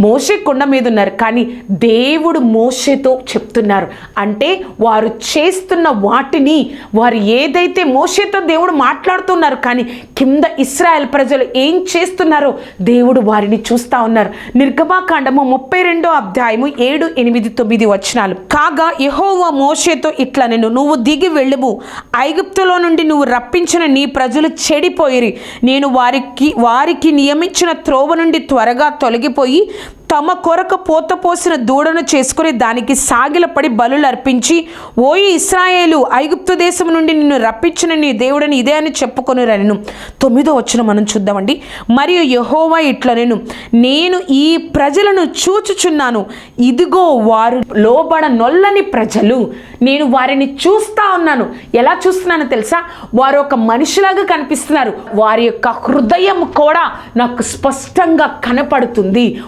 మోషే కొండ మీద ఉన్నారు. కానీ దేవుడు మోషేతో చెప్తున్నారు. అంటే వారు చేస్తున్న వాటిని వారు ఏదైతే మోషేతో దేవుడు మాట్లాడుతున్నారు కానీ కింద ఇస్రాయల్ ప్రజలు ఏం చేస్తున్నారో దేవుడు వారిని చూస్తా ఉన్నారు. నిర్గమాకాండము ముప్పై రెండో అధ్యాయము ఏడు ఎనిమిది తొమ్మిది వచనాలు. కాగా యహోవా మోషేతో ఇట్లా నేను నువ్వు దిగి వెళ్ళుము. ఐగుప్తులో నుండి నువ్వు రప్పించిన నీ ప్రజలు చెడిపోయిరి. నేను వారికి వారికి నియమించిన త్రోవ నుండి త్వరగా తొలగిపోయి తమ కొరకు పోత పోసిన దూడను చేసుకుని దానికి సాగిలపడి బలులు అర్పించి ఓయి ఇస్రాయేలు ఐగుప్తు దేశం నుండి నిన్ను రప్పించిన నీ దేవుడని ఇదే అని చెప్పుకొని రను తొమ్మిదో వచ్చిన మనం చూద్దామండి. మరియు యహోవా ఇట్లా నేను నేను ఈ ప్రజలను చూచుచున్నాను. ఇదిగో వారు లోబడ నొల్లని ప్రజలు. నేను వారిని చూస్తా ఉన్నాను. ఎలా చూస్తున్నానో తెలుసా? వారు ఒక మనిషిలాగా కనిపిస్తున్నారు. వారి యొక్క హృదయం కూడా నాకు స్పష్టంగా కనపడుతుంది.